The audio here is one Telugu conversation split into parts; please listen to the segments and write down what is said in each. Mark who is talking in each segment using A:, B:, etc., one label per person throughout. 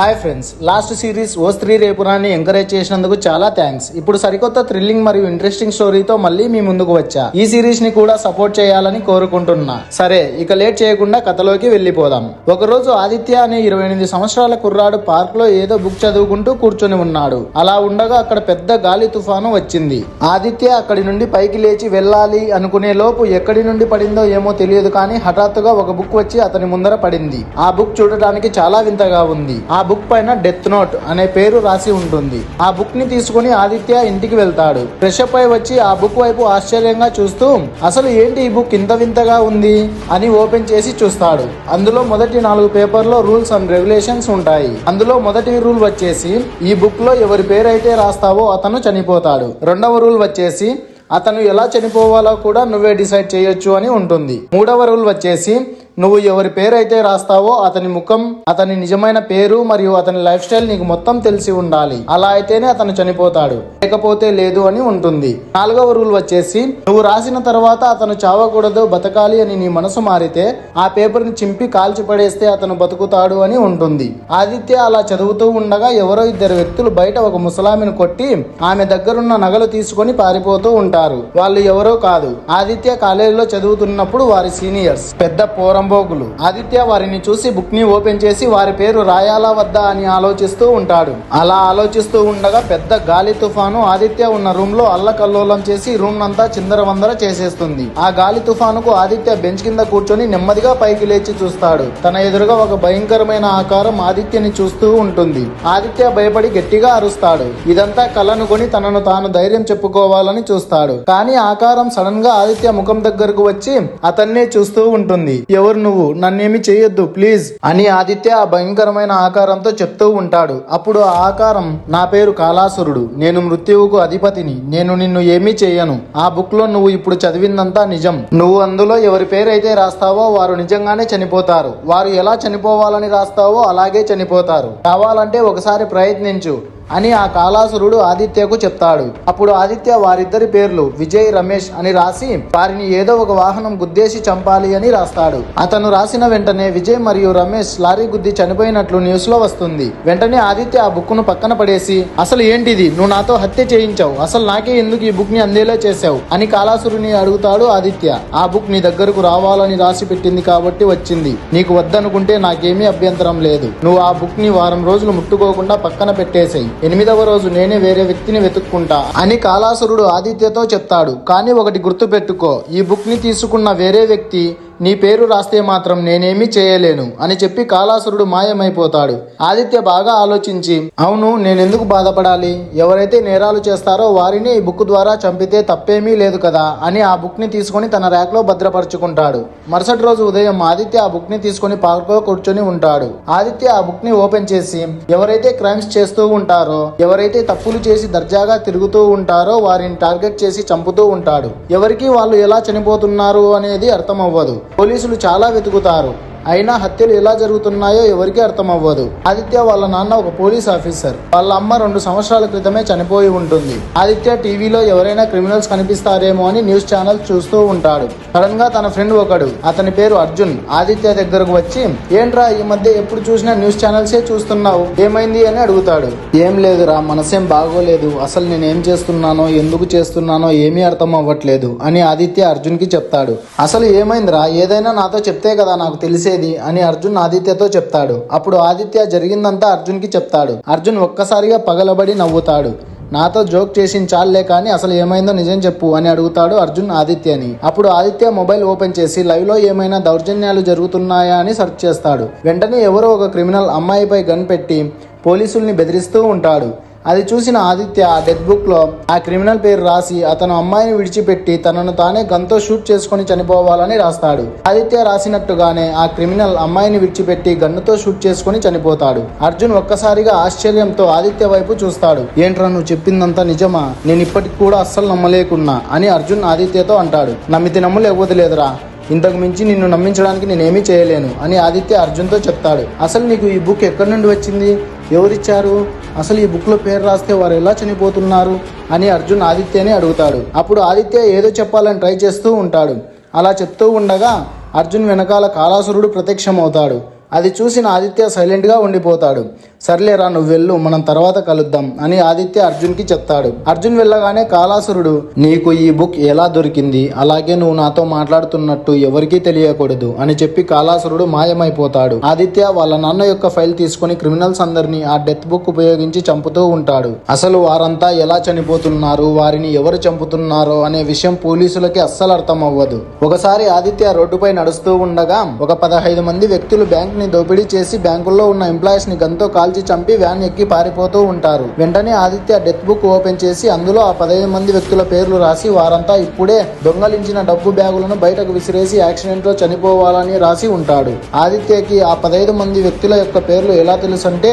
A: హాయ్ ఫ్రెండ్స్ లాస్ట్ సిరీస్ ఓ స్త్రీ రేపురాన్ని ఎంకరేజ్ చేసినందుకు చాలా థ్యాంక్స్ ఇప్పుడు సరికొత్త థ్రిల్లింగ్ మరియు ఇంట్రెస్టింగ్ స్టోరీతో మళ్ళీ మీ ముందుకు వచ్చా. ఈ సిరీస్ని కూడా సపోర్ట్ చేయాలని కోరుకుంటున్నా. సరే ఇక లేట్ చేయకుండా కథలోకి వెళ్ళిపోదాం. ఒకరోజు ఆదిత్య అనే ఇరవై ఎనిమిది సంవత్సరాల కుర్రాడు పార్క్లో ఏదో బుక్ చదువుకుంటూ కూర్చొని ఉన్నాడు. అలా ఉండగా అక్కడ పెద్ద గాలి తుఫాను వచ్చింది. ఆదిత్య అక్కడి నుండి పైకి లేచి వెళ్ళాలి అనుకునే లోపు ఎక్కడి నుండి పడిందో ఏమో తెలియదు కానీ హఠాత్తుగా ఒక బుక్ వచ్చి అతని ముందర పడింది. ఆ బుక్ చూడటానికి చాలా వింతగా ఉంది. ఆ బుక్ పైన డెత్ నోట్ అనే పేరు రాసి ఉంటుంది. ఆ బుక్ని తీసుకుని ఆదిత్య ఇంటికి వెళ్తాడు. ఫ్రెష్ అప్ అయి వచ్చి ఆ బుక్ వైపు ఆశ్చర్యంగా చూస్తూ అసలు ఏంటి ఈ బుక్ ఇంత వింతగా ఉంది? అని ఓపెన్ చేసి చూస్తాడు. అందులో మొదటి నాలుగు పేపర్లో రూల్స్ అండ్ రెగ్యులేషన్స్ ఉంటాయి. అందులో మొదటి రూల్ వచ్చేసి ఈ బుక్లో ఎవరి పేరైతే రాస్తావో అతను చనిపోతాడు. రెండవ రూల్ వచ్చేసి అతను ఎలా చనిపోవాలో కూడా నువ్వే డిసైడ్ చేయొచ్చు అని ఉంటుంది. మూడవ రూల్ వచ్చేసి నువ్వు ఎవరి పేరు అయితే రాస్తావో అతని ముఖం అతని నిజమైన పేరు మరియు అతని లైఫ్ స్టైల్ నీకు మొత్తం తెలిసి ఉండాలి. అలా అయితేనే అతను చనిపోతాడు. లేకపోతే లేదు అని ఉంటుంది. నాలుగవ రూల్ వచ్చేసి నువ్వు రాసిన తర్వాత అతను చావకూడదు బతకాలి అని నీ మనసు మారితే ఆ పేపర్ని చింపి కాల్చి పడేస్తే అతను బతుకుతాడు అని ఉంటుంది. ఆదిత్య అలా చదువుతూ ఉండగా ఎవరో ఇద్దరు వ్యక్తులు బయట ఒక ముసలామిని కొట్టి ఆమె దగ్గరున్న నగలు తీసుకొని పారిపోతూ ఉంటారు. వాళ్ళు ఎవరో కాదు. ఆదిత్య కాలేజీలో చదువుతున్నప్పుడు వారి సీనియర్స్. పెద్ద పోరం పోరంబోగులు ఆదిత్య వారిని చూసి బుక్ని ఓపెన్ చేసి వారి పేరు రాయాలా వద్దా అని ఆలోచిస్తూ ఉంటాడు. అలా ఆలోచిస్తూ ఉండగా పెద్ద గాలి తుఫాను ఆదిత్య ఉన్న రూమ్లో అల్లకల్లోలం చేసి రూమ్ అంతా చిందరవందర చేసేస్తుంది. ఆ గాలి తుఫానుకు ఆదిత్య బెంచ్ కింద కూర్చొని నెమ్మదిగా పైకి లేచి చూస్తాడు. తన ఎదురుగా ఒక భయంకరమైన ఆకారం ఆదిత్యని చూస్తూ ఉంటుంది. ఆదిత్య భయపడి గట్టిగా అరుస్తాడు. ఇదంతా కలనుకొని తనను తాను ధైర్యం చెప్పుకోవాలని చూస్తాడు. కానీ ఆకారం సడన్గా ఆదిత్య ముఖం దగ్గరకు వచ్చి అతన్నే చూస్తూ ఉంటుంది. ఎవరు నువ్వు? నన్నేమి చేయొద్దు ప్లీజ్. అని ఆదిత్య ఆ భయంకరమైన ఆకారంతో చెప్తూ ఉంటాడు. అప్పుడు ఆ ఆకారం నా పేరు కాలాసురుడు నేను మృత్యువుకు అధిపతిని. నేను నిన్ను ఏమీ చేయను. ఆ బుక్లో నువ్వు ఇప్పుడు చదివిందంతా నిజం. నువ్వు అందులో ఎవరి పేరైతే రాస్తావో వారు నిజంగానే చనిపోతారు. వారు ఎలా చనిపోవాలని రాస్తావో అలాగే చనిపోతారు. కావాలంటే ఒకసారి ప్రయత్నించు. అని ఆ కాలాసురుడు ఆదిత్యకు చెప్తాడు. అప్పుడు ఆదిత్య వారిద్దరి పేర్లు విజయ్ రమేష్ అని రాసి వారిని ఏదో ఒక వాహనం గుద్దేసి చంపాలి అని రాస్తాడు. అతను రాసిన వెంటనే విజయ్ మరియు రమేష్ లారీ గుద్ది చనిపోయినట్లు న్యూస్లో వస్తుంది. వెంటనే ఆదిత్య ఆ బుక్ను పక్కన పడేసి అసలు ఏంటిది? నువ్వు నాతో హత్య చేయించావు. అసలు నాకే ఎందుకు ఈ బుక్ని అందేలా చేసావు అని కాలాసురుని అడుగుతాడు ఆదిత్య. ఆ బుక్ నీ దగ్గరకు రావాలని రాసి పెట్టింది కాబట్టి వచ్చింది. నీకు వద్దనుకుంటే నాకేమీ అభ్యంతరం లేదు. నువ్వు ఆ బుక్ని వారం రోజులు ముట్టుకోకుండా పక్కన పెట్టేసేయి. ఎనిమిదవ రోజు నేనే వేరే వ్యక్తిని వెతుక్కుంటా. అని కాలాసురుడు ఆదిత్యతో చెప్తాడు. కానీ ఒకటి గుర్తు పెట్టుకో ఈ బుక్ని తీసుకున్న వేరే వ్యక్తి నీ పేరు రాస్తే మాత్రం నేనేమీ చేయలేను అని చెప్పి కాలాసురుడు మాయమైపోతాడు. ఆదిత్య బాగా ఆలోచించి అవును నేనెందుకు బాధపడాలి? ఎవరైతే నేరాలు చేస్తారో వారిని ఈ బుక్ ద్వారా చంపితే తప్పేమీ లేదు కదా అని ఆ బుక్ని తీసుకొని తన ర్యాక్లో భద్రపరుచుకుంటాడు. మరుసటి రోజు ఉదయం ఆదిత్య ఆ బుక్ని తీసుకొని పార్క్ కూర్చొని ఉంటాడు. ఆదిత్య ఆ బుక్ని ఓపెన్ చేసి ఎవరైతే క్రైమ్స్ చేస్తూ ఉంటారో ఎవరైతే తప్పులు చేసి దర్జాగా తిరుగుతూ ఉంటారో వారిని టార్గెట్ చేసి చంపుతూ ఉంటాడు. ఎవరికి వాళ్ళు ఎలా చనిపోతున్నారు అనేది అర్థం అవ్వదు పోలీసులు చాలా వెతుకుతారు. అయినా హత్యలు ఎలా జరుగుతున్నాయో ఎవరికీ అర్థం అవ్వదు ఆదిత్య వాళ్ళ నాన్న ఒక పోలీస్ ఆఫీసర్. వాళ్ళ అమ్మ రెండు సంవత్సరాల క్రితమే చనిపోయి ఉంటుంది. ఆదిత్య టీవీలో ఎవరైనా క్రిమినల్స్ కనిపిస్తారేమో అని న్యూస్ ఛానల్ చూస్తూ ఉంటాడు. సడన్గా తన ఫ్రెండ్ ఒకడు అతని పేరు అర్జున్. ఆదిత్య దగ్గరకు వచ్చి ఏంట్రా ఈ మధ్య ఎప్పుడు చూసినా న్యూస్ ఛానల్సే చూస్తున్నావు? ఏమైంది? అని అడుగుతాడు. ఏం లేదురా మనసేం బాగోలేదు. అసలు నేను ఏం చేస్తున్నానో ఎందుకు చేస్తున్నానో ఏమీ అర్థం అవ్వట్లేదు అని ఆదిత్య అర్జున్కి చెప్తాడు. అసలు ఏమైందిరా? ఏదైనా నాతో చెప్తే కదా నాకు చేసేది అని అర్జున్ ఆదిత్యతో చెప్తాడు. అప్పుడు ఆదిత్య జరిగిందంతా అర్జున్కి చెప్తాడు. అర్జున్ ఒక్కసారిగా పగలబడి నవ్వుతాడు. నాతో జోక్ చేసిన చాలే కానీ అసలు ఏమైందో నిజం చెప్పు అని అడుగుతాడు అర్జున్ ఆదిత్యని. అప్పుడు ఆదిత్య మొబైల్ ఓపెన్ చేసి లైవ్లో ఏమైనా దౌర్జన్యాలు జరుగుతున్నాయా? అని సెర్చ్ చేస్తాడు. వెంటనే ఎవరో ఒక క్రిమినల్ అమ్మాయిపై గన్ పెట్టి పోలీసుల్ని బెదిరిస్తూ ఉంటాడు. అది చూసిన ఆదిత్య ఆ డెత్ బుక్లో ఆ క్రిమినల్ పేరు రాసి అతను అమ్మాయిని విడిచిపెట్టి తనను తానే గన్తో షూట్ చేసుకొని చనిపోవాలని రాస్తాడు. ఆదిత్య రాసినట్టుగానే ఆ క్రిమినల్ అమ్మాయిని విడిచిపెట్టి గన్నుతో షూట్ చేసుకొని చనిపోతాడు. అర్జున్ ఒక్కసారిగా ఆశ్చర్యంతో ఆదిత్య వైపు చూస్తాడు. ఏంట్రా నువ్వు చెప్పిందంతా నిజమా? నేను ఇప్పటికి కూడా అస్సలు నమ్మలేకున్నా అని అర్జున్ ఆదిత్యతో అంటాడు. నమ్మితే నమ్మలేకపోతే లేదురా. ఇంతకు మించి నిన్ను నమ్మించడానికి నేనేమీ చేయలేను అని ఆదిత్య అర్జున్తో చెప్తాడు. అసలు నీకు ఈ బుక్ ఎక్కడి నుండి వచ్చింది? ఎవరిచ్చారు? అసలు ఈ బుక్లో పేరు రాస్తే వారు ఎలా చనిపోతున్నారు అని అర్జున్ ఆదిత్యని అడుగుతాడు. అప్పుడు ఆదిత్య ఏదో చెప్పాలని ట్రై చేస్తూ ఉంటాడు. అలా చెప్తూ ఉండగా అర్జున్ వెనకాల కాలాసురుడు ప్రత్యక్షమవుతాడు. అది చూసిన ఆదిత్య సైలెంట్గా ఉండిపోతాడు. సర్లేరా నువ్వు వెళ్ళు మనం తర్వాత కలుద్దాం అని ఆదిత్య అర్జున్కి చెప్తాడు. అర్జున్ వెళ్ళగానే కాలాసురుడు నీకు ఈ బుక్ ఎలా దొరికింది? అలాగే నువ్వు నాతో మాట్లాడుతున్నట్టు ఎవరికీ తెలియకూడదు అని చెప్పి కాలాసురుడు మాయమైపోతాడు. ఆదిత్య వాళ్ళ నాన్న యొక్క ఫైల్ తీసుకుని క్రిమినల్స్ అందరినీ ఆ డెత్ బుక్ ఉపయోగించి చంపుతూ ఉంటాడు. అసలు వారంతా ఎలా చనిపోతున్నారు? వారిని ఎవరు చంపుతున్నారో అనే విషయం పోలీసులకి అస్సలు అర్థం అవ్వదు ఒకసారి ఆదిత్య రోడ్డుపై నడుస్తూ ఉండగా ఒక పదహైదు మంది వ్యక్తులు బ్యాంక్ ని దోపిడీ చేసి బ్యాంకుల్లో ఉన్న ఎంప్లాయీస్ని గంతో కాల్చి చంపి వ్యాన్ ఎక్కి పారిపోతూ ఉంటారు. వెంటనే ఆదిత్య డెత్ బుక్ ఓపెన్ చేసి అందులో ఆ పదహైదు మంది వ్యక్తుల పేర్లు రాసి వారంతా ఇప్పుడే దొంగలించిన డబ్బు బ్యాగులను బయటకు విసిరేసి యాక్సిడెంట్లో చనిపోవాలని రాసి ఉంటాడు. ఆదిత్యకి ఆ పదహైదు మంది వ్యక్తుల యొక్క పేర్లు ఎలా తెలుసు అంటే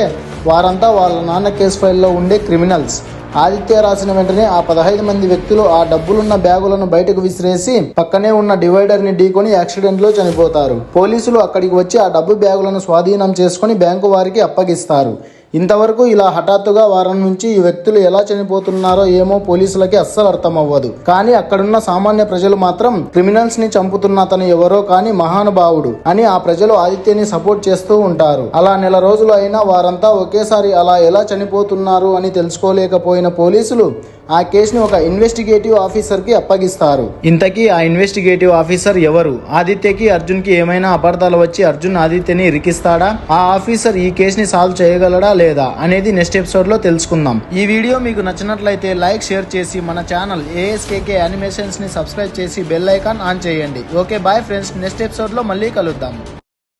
A: వారంతా వాళ్ళ నాన్న కేసు ఫైల్లో ఉండే క్రిమినల్స్. ఆదిత్య రాసిన వెంటనే ఆ పదహైదు మంది వ్యక్తులు ఆ డబ్బులున్న బ్యాగులను బయటకు విసిరేసి పక్కనే ఉన్న డివైడర్ని ఢీకొని యాక్సిడెంట్లో చనిపోతారు. పోలీసులు అక్కడికి వచ్చి ఆ డబ్బు బ్యాగులను స్వాధీనం చేసుకొని బ్యాంకు వారికి అప్పగిస్తారు. ఇంతవరకు ఇలా హఠాత్తుగా వారం నుంచి ఈ వ్యక్తులు ఎలా చనిపోతున్నారో ఏమో పోలీసులకి అస్సలు అర్థం అవ్వదు కానీ అక్కడున్న సామాన్య ప్రజలు మాత్రం క్రిమినల్స్ని చంపుతున్న అతను ఎవరో కానీ మహానుభావుడు అని ఆ ప్రజలు ఆదిత్యని సపోర్ట్ చేస్తూ ఉంటారు. అలా నెల రోజులు అయినా వారంతా ఒకేసారి అలా ఎలా చనిపోతున్నారు అని తెలుసుకోలేకపోయిన పోలీసులు ఆ కేసుని ఒక ఇన్వెస్టిగేటివ్ ఆఫీసర్కి అప్పగిస్తారు. ఇంతకీ ఆ ఇన్వెస్టిగేటివ్ ఆఫీసర్ ఎవరు? ఆదిత్యకి అర్జున్కి ఏమైనా అపార్థాలు వచ్చి అర్జున్ ఆదిత్యని ఇరికిస్తాడా? ఆ ఆఫీసర్ ఈ కేసుని సాల్వ్ చేయగలడా లేదా అనేది నెక్స్ట్ ఎపిసోడ్లో తెలుసుకుందాం. ఈ వీడియో మీకు నచ్చినట్లయితే లైక్ షేర్ చేసి మన ఛానల్ ఏఎస్కేకే అనిమేషన్స్ని సబ్స్క్రైబ్ చేసి బెల్ ఐకాన్ ఆన్ చేయండి. ఓకే బాయ్ ఫ్రెండ్స్ నెక్స్ట్ ఎపిసోడ్లో మళ్ళీ కలుద్దాం.